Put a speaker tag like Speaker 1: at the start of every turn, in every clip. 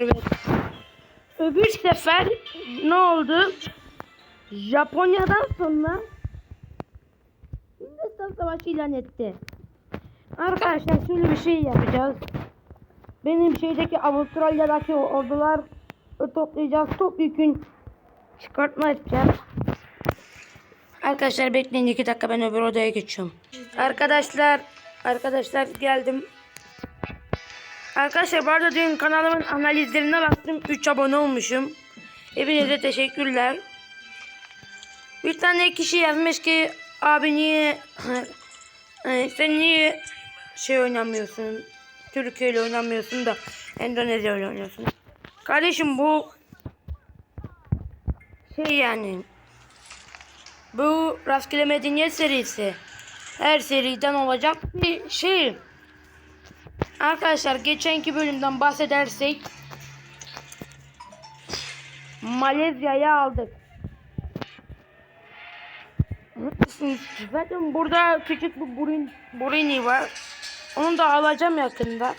Speaker 1: Evet. Öbür sefer ne oldu? Japonya'dan sonra Hindistan Savaşı ilan etti. Arkadaşlar şöyle bir şey yapacağız. Benim şeydeki Avustralya'daki ordular toplayacağız. Topyekün çıkartma yapacağız. Arkadaşlar bekleyin iki dakika ben öbür odaya geçiyorum. Arkadaşlar arkadaşlar geldim. Arkadaşlar bu arada dün kanalımın analizlerine baktım. 3 abone olmuşum. Hepinize teşekkürler. Bir tane kişi yazmış ki abi niye sen niye şey oynamıyorsun Türkiye ile oynamıyorsun da Endonezya ile oynuyorsun. Kardeşim bu şey yani bu rastgele medeniyet serisi her seriden olacak bir şey. Arkadaşlar geçenki bölümden bahsedersek Malezya'yı aldık. Zaten burada küçük bir burin, burini var. Onu da alacağım yakında.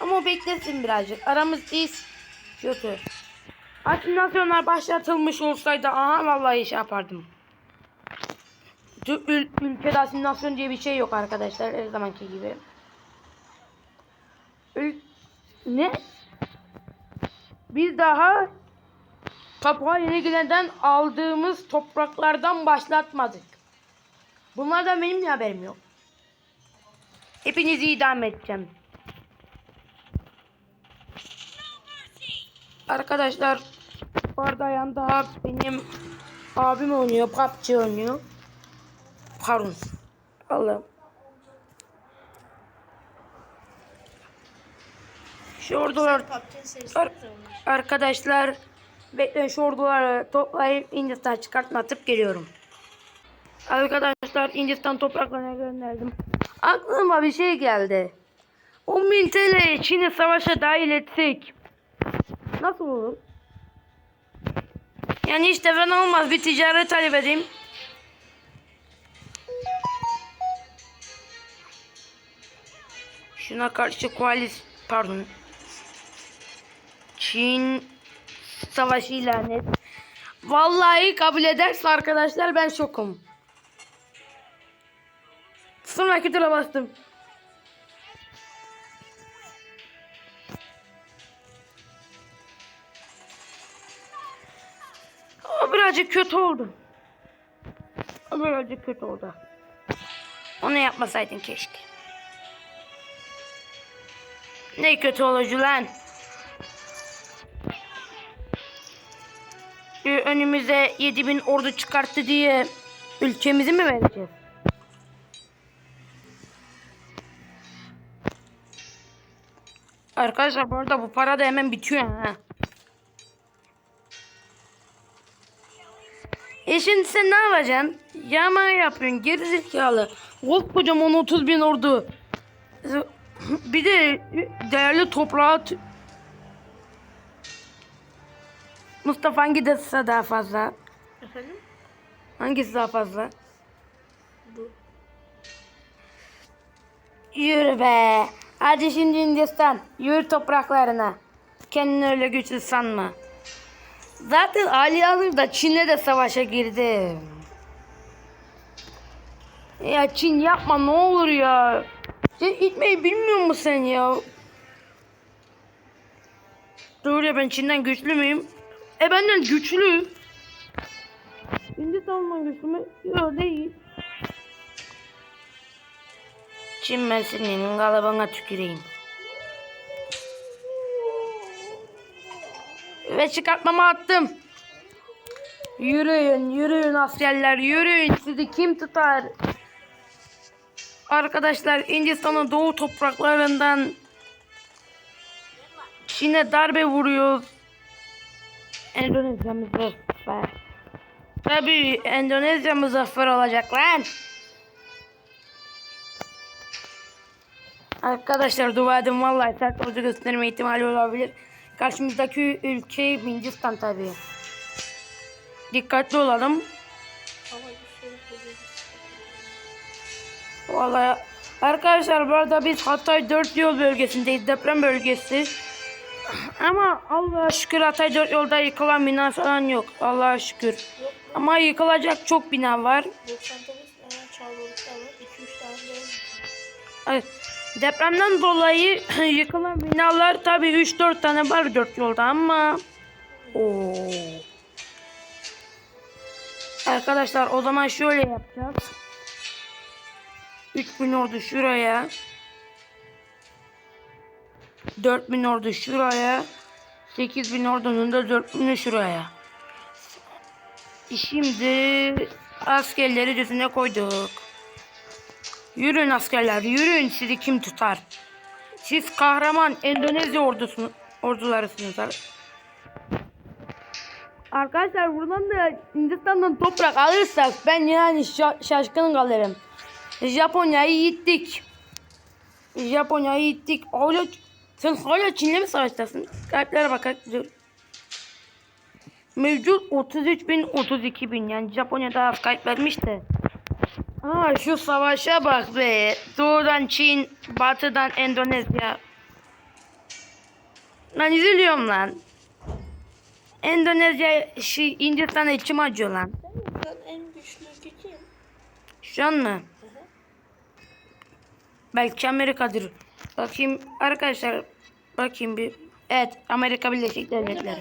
Speaker 1: Ama beklesin birazcık. Aramız iyi kötü. Asimülasyonlar başlatılmış olsaydı aha vallahi iş yapardım. Ül- ül- ülkede asimülasyon diye bir şey yok arkadaşlar her zamanki gibi. Ül- ne? Biz daha Papua Yeni Gine'den aldığımız topraklardan başlatmadık. Bunlardan benim de haberim yok. Hepinizi idam edeceğim. Arkadaşlar bu arada yanında benim abim oynuyor. PUBG oynuyor. Pardon. Allah'ım. Şu ordular Ar- arkadaşlar bekleyin şu orduları toplayıp Hindistan çıkartma atıp geliyorum. Arkadaşlar Hindistan topraklarına gönderdim. Aklıma bir şey geldi. 10.000 TL Çin'i savaşa dahil etsek nasıl olur? Yani hiç de fena olmaz. Bir ticaret talep edeyim. Şuna karşı koalis pardon. Çin savaşı ilan et. Vallahi kabul ederse arkadaşlar ben şokum. Sonraki tura bastım. O birazcık kötü oldu. Birazcık kötü oldu. Onu yapmasaydın keşke. Ne kötü olucu lan. Önümüze 7000 ordu çıkarttı diye ülkemizi mi vereceğiz? Arkadaşlar bu arada bu para da hemen bitiyor ha. E şimdi sen ne yapacaksın? Yağma yapıyorsun gerizekalı. Koskocaman 30 bin ordu. Bir de değerli toprağı Mustafa hangi dese daha fazla?
Speaker 2: Efendim?
Speaker 1: Hangisi daha fazla?
Speaker 2: Bu.
Speaker 1: Yürü be. Hadi şimdi Hindistan. Yürü topraklarına. Kendini öyle güçlü sanma. Zaten Ali alır da Çin'le de savaşa girdi. Ya Çin yapma ne olur ya. Sen itmeyi bilmiyor musun sen ya? Doğru ya ben Çin'den güçlü müyüm? E benden güçlü. Hindistan'dan güçlü mü? Yok değil. Çin ben senin kalıbına tüküreyim. Ve çıkartmama attım. Yürüyün, yürüyün askerler, yürüyün. Sizi kim tutar? Arkadaşlar Hindistan'ın doğu topraklarından Çin'e darbe vuruyoruz. Endonezya muzaffer. Tabii Endonezya muzaffer olacak lan. Arkadaşlar dua edin vallahi sert ordu gösterme ihtimali olabilir. Karşımızdaki ülke Hindistan tabii. Dikkatli olalım. Vallahi arkadaşlar bu arada biz Hatay 4 yol bölgesindeyiz. Deprem bölgesi. Ama Allah'a şükür Hatay dört yolda yıkılan bina falan yok. Allah'a şükür.
Speaker 2: Yok.
Speaker 1: Ama yıkılacak çok bina var.
Speaker 2: 99 tane Çağlalık'ta var. 2-3 tane de
Speaker 1: Depremden dolayı yıkılan binalar tabii 3-4 tane var dört yolda ama Oo. Arkadaşlar o zaman şöyle yapacağız. 3000 ordu şuraya. 4000 ordu şuraya. 8000 ordunun da 4000'i şuraya. Şimdi askerleri düzene koyduk. Yürüyün askerler yürüyün sizi kim tutar? Siz kahraman Endonezya ordusu, ordularısınız. Arkadaşlar buradan da Hindistan'dan toprak alırsak ben yani şa- şaşkın kalırım. Japonya'yı yittik. Japonya'yı yittik. Hala, sen hala Çin'le mi savaştasın? Kalplere bak. Dur. Mevcut 33 bin 32 bin yani Japonya daha vermiş de. Aa şu savaşa bak be. Doğudan Çin, batıdan Endonezya. Lan üzülüyorum lan. Endonezya, şey, Hindistan'a içim acıyor lan.
Speaker 2: Sen en güçlü kim?
Speaker 1: Şu an mı?
Speaker 2: Hı hı.
Speaker 1: Belki Amerika'dır. Bakayım arkadaşlar. Bakayım bir. Evet Amerika Birleşik Devletleri.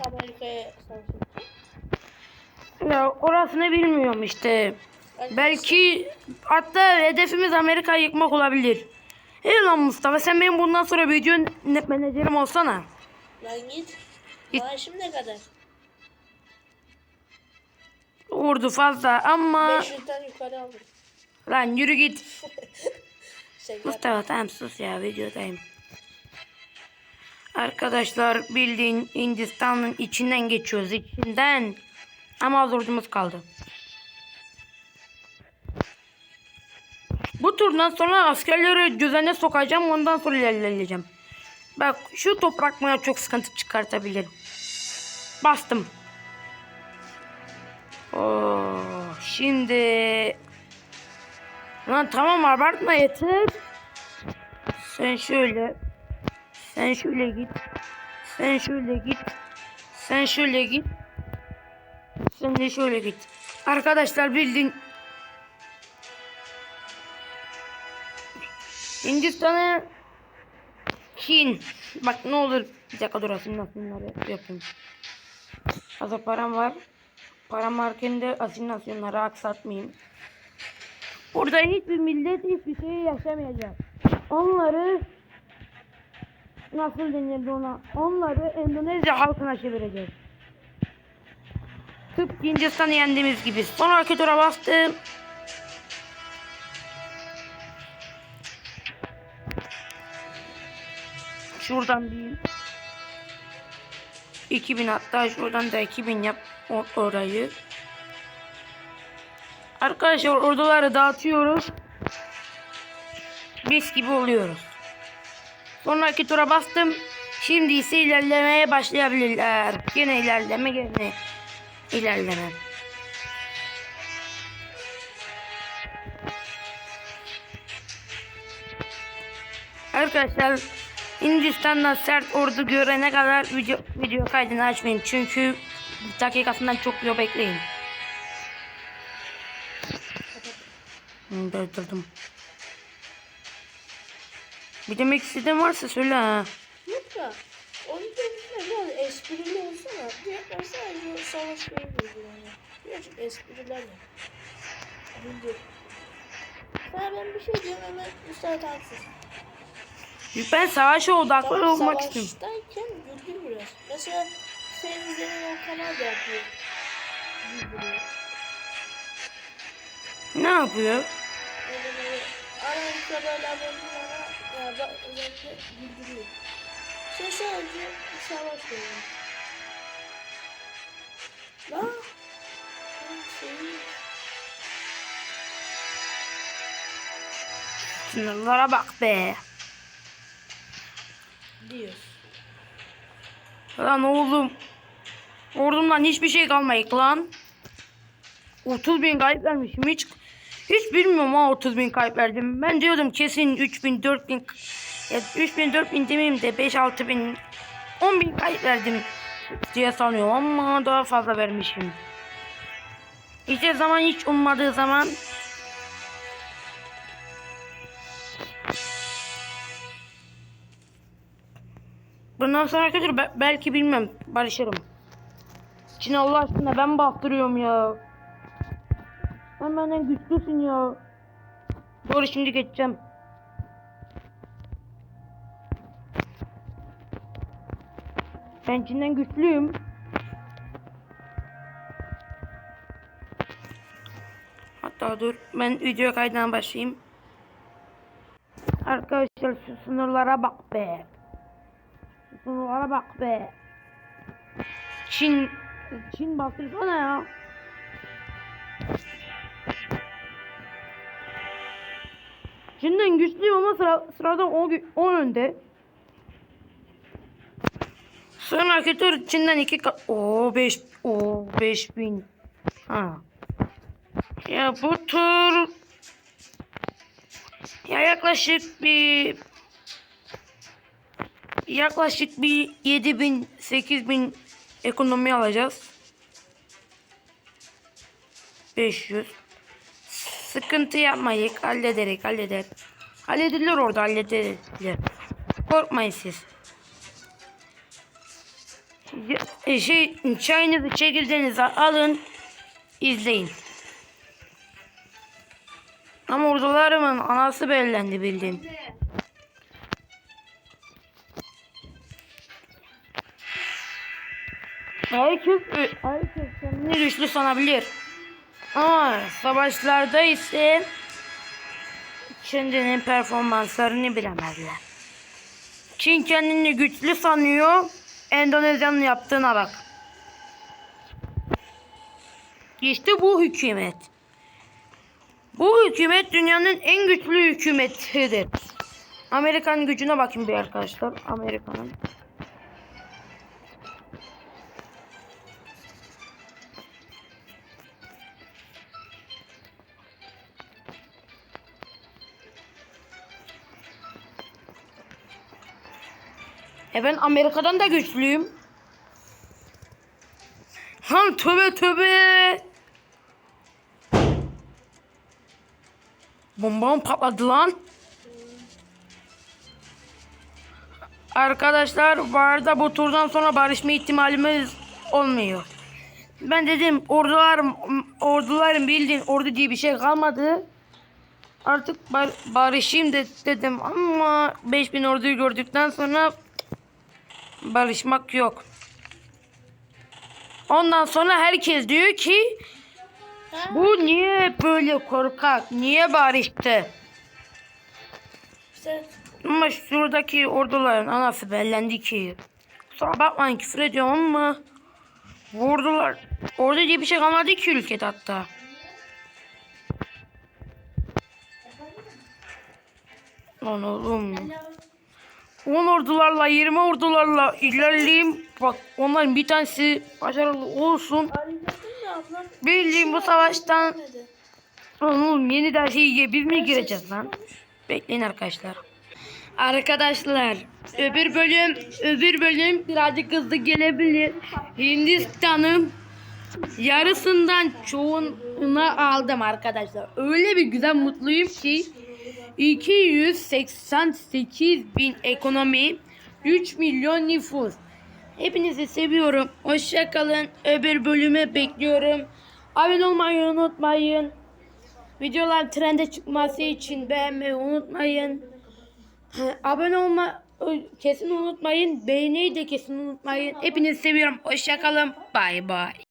Speaker 1: Ya orasını bilmiyorum işte. Belki hatta hedefimiz Amerika'yı yıkmak olabilir. Hey lan Mustafa sen benim bundan sonra video menajerim olsana.
Speaker 2: Lan git.
Speaker 1: Git.
Speaker 2: Maaşım ne kadar?
Speaker 1: Ordu fazla ama
Speaker 2: 500'den yukarı aldım.
Speaker 1: lan yürü git. Mustafa tamam sus ya videodayım. Arkadaşlar bildiğin Hindistan'ın içinden geçiyoruz içinden. Ama az ordumuz kaldı. Bu turdan sonra askerleri düzene sokacağım ondan sonra ilerleyeceğim. Bak şu toprak bana çok sıkıntı çıkartabilir. Bastım. Oo, şimdi Lan tamam abartma yeter. Sen şöyle. Sen şöyle git. Sen şöyle git. Sen şöyle git. Sen de şöyle git. Arkadaşlar bildiğin Hindistan'a Çin. Bak ne olur bir dakika dur asimülasyonları yapayım. Az param var. Param varken de asimülasyonları aksatmayayım. Burada hiçbir millet hiçbir şey yaşamayacak. Onları nasıl denirdi ona? Onları Endonezya halkına çevireceğiz. Tıpkı Hindistan'ı yendiğimiz gibi. Sonraki tura bastım. Şuradan bir 2000 hatta şuradan da 2000 yap orayı. Arkadaşlar orduları dağıtıyoruz. Mis gibi oluyoruz. Sonraki tura bastım. Şimdi ise ilerlemeye başlayabilirler. Gene ilerleme gene ilerleme. Arkadaşlar Hindistan'dan sert ordu görene kadar video, video kaydını açmayın. Çünkü dakikasından çok video bekleyin. Hı, Durdurdum. Bir demek istediğin varsa söyle ha.
Speaker 2: Yok da onu demişler biraz esprili olsana. Diğerler sadece savaş görmüyordu yani. Birazcık esprilerle. Bildir. Sana ben bir şey diyorum hemen müsaade haksız.
Speaker 1: Ben savaşa odaklı
Speaker 2: Tamam,
Speaker 1: olmak istiyorum.
Speaker 2: Savaştayken güldür biraz. Mesela senin izlediğin o kanal da yapıyor. Güldürüyor.
Speaker 1: Ne yapıyor?
Speaker 2: Öyle böyle abonelere güldürüyor. Sen sadece savaş veriyorsun. Lan. Şey,
Speaker 1: Sınırlara bak be.
Speaker 2: diyor.
Speaker 1: Lan oğlum. Ordumdan hiçbir şey kalmayık lan. 30 bin kayıp vermişim hiç. Hiç bilmiyorum ha 30 bin kayıp verdim. Ben diyordum kesin 3 bin 4 bin. Ya 3 bin 4 bin demeyeyim de 5 6 bin 10 bin kayıt verdim diye sanıyorum ama daha fazla vermişim. İşte zaman hiç ummadığı zaman Bundan sonra be- belki bilmem barışırım. Çin Allah aşkına ben bastırıyorum ya. Sen benden güçlüsün ya. Doğru şimdi geçeceğim. Ben Çin'den güçlüyüm. Hatta dur ben video kaydına başlayayım. Arkadaşlar şu sınırlara bak be. Sınırlara bak be. Çin Çin bastırsana ya. Çin'den güçlüyüm ama sıra, sırada o, gü- o önde. Sonraki tur Çin'den iki kat. Oo 5 o 5000. Ha. Ya bu tur ya yaklaşık bir yaklaşık bir 7000 8000 ekonomi alacağız. 500 Sıkıntı yapmayık. Hallederek halleder. Halledilir orada halledilir. Korkmayın siz. E, Şey çayınızı çekirdeğinizi alın. izleyin. Ama ordularımın anası bellendi bildiğin. Herkes, herkes kendini güçlü sanabilir. Ama savaşlarda ise Çin'in performanslarını bilemezler. Çin kendini güçlü sanıyor. Endonezya'nın yaptığına bak. İşte bu hükümet. Bu hükümet dünyanın en güçlü hükümetidir. Amerika'nın gücüne bakın bir arkadaşlar. Amerika'nın. E ben Amerika'dan da güçlüyüm. Lan tövbe tövbe. Bombam patladı lan. Arkadaşlar bu arada bu turdan sonra barışma ihtimalimiz olmuyor. Ben dedim ordularım ordularım bildiğin ordu diye bir şey kalmadı. Artık bar- barışayım de, dedim ama 5000 orduyu gördükten sonra barışmak yok. Ondan sonra herkes diyor ki bu niye böyle korkak? Niye barıştı?
Speaker 2: İşte
Speaker 1: Ama şuradaki orduların anası bellendi ki. Kusura bakmayın küfür ediyorum ama bu ordular ordu diye bir şey kalmadı ki ülkede hatta. Lan oğlum. 10 ordularla 20 ordularla ilerleyeyim. Bak onların bir tanesi başarılı olsun. Bildiğim bu savaştan oğlum yeniden şeye biz mi gireceğiz lan? Bekleyin arkadaşlar. Arkadaşlar öbür bölüm öbür bölüm birazcık hızlı gelebilir. Hindistan'ın yarısından çoğunu aldım arkadaşlar. Öyle bir güzel mutluyum ki 288 bin ekonomi 3 milyon nüfus. Hepinizi seviyorum. Hoşça kalın. Öbür bölüme bekliyorum. Abone olmayı unutmayın. Videolar trende çıkması için beğenmeyi unutmayın. Abone olma kesin unutmayın. Beğeniyi de kesin unutmayın. Hepinizi seviyorum. Hoşçakalın. Bay bay.